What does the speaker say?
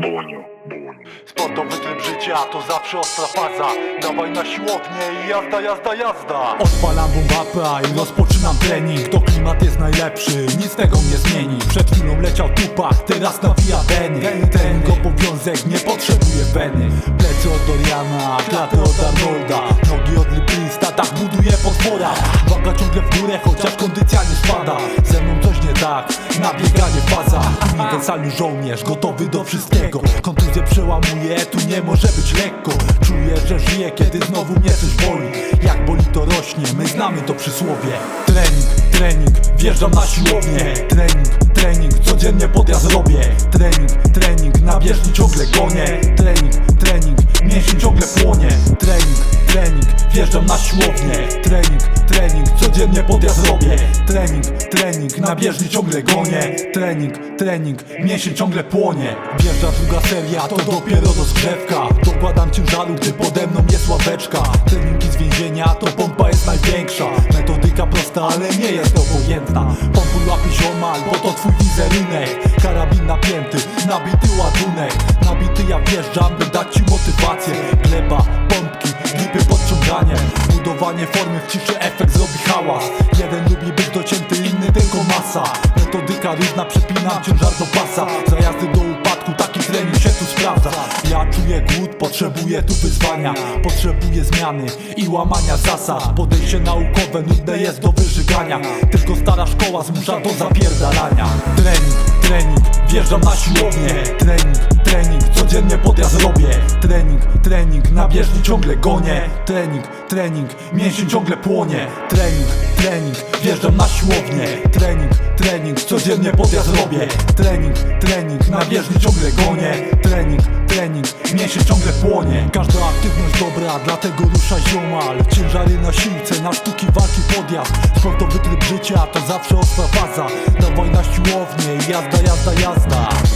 Boniu. Sportowy tryb życia to zawsze ostra faza. Dawaj na siłownię i jazda, jazda, jazda. Odpalam bumbapa i rozpoczynam trening. To klimat jest najlepszy, nic tego nie zmieni. Przed chwilą leciał Tupak, teraz nawija Benny. Ten obowiązek nie potrzebuje weny Plecy od Doriana, klatę od Arnolda. Nogi od Liprista, tak buduje potwora Waga ciągle w górę, chociaż kondycja nie spada Uniwersalny żołnierz, gotowy do wszystkiego. Kontuzję przełamuje, tu nie może być lekko. Czuję, że żyję, kiedy znowu mnie coś boli. Jak boli to rośnie, my znamy to przysłowie. Trening, trening, wjeżdżam na siłownię. Trening, trening, codziennie podjazd robię. Trening, trening, na bieżni ciągle gonię. Trening, trening, mięsień ciągle płonie. Trening, trening, wjeżdżam na siłownię. Trening, trening, codziennie podjazd robię. Trening, trening, na bieżni ciągle gonię. Trening, trening, mięsień ciągle płonie. Wjeżdża druga seria, to dopiero rozgrzewka. Dokładam ciężaru, gdy pode mną jest ławeczka. Treningi z więzienia, to pompa jest największa. Metodyka prosta, ale nie jest obojętna. Pompuj łapy ziomal, bo to twój wizerunek. Karabin napięty, nabity ładunek. Nabity ja wjeżdżam, by dać ci motywację. Gleba, pompki, gripy podciąganie Budowanie formy w ciszy, efekt zrobi hałas. Jeden lubi być tylko masa. Metodyka różna, przepinam ciężar do pasa. Zajazdy do upadku, taki trening się tu sprawdza. Ja czuję głód, potrzebuję tu wyzwania. Potrzebuję zmiany i łamania zasad. Podejście naukowe nudne jest do wyżygania. Tylko stara szkoła zmusza do zapierdalania. Trening, wjeżdżam na siłownię. Trening, trening, codziennie podjazd robię. Trening, trening, na bieżni ciągle gonię. Trening, trening, mięsień ciągle płonie. Trening, trening, wjeżdżam na siłownię. Trening, trening, codziennie podjazd robię. Trening, trening, na bieżni ciągle gonię. Trening, trening, mięsień ciągle płonie. Każda aktywność dobra, dlatego rusza ziomal. Ciężary na siłce, na sztuki walki podjazd. Sportowy tryb życia? To zawsze ostra faza. Dawaj na siłownię, jazda, jazda, jazda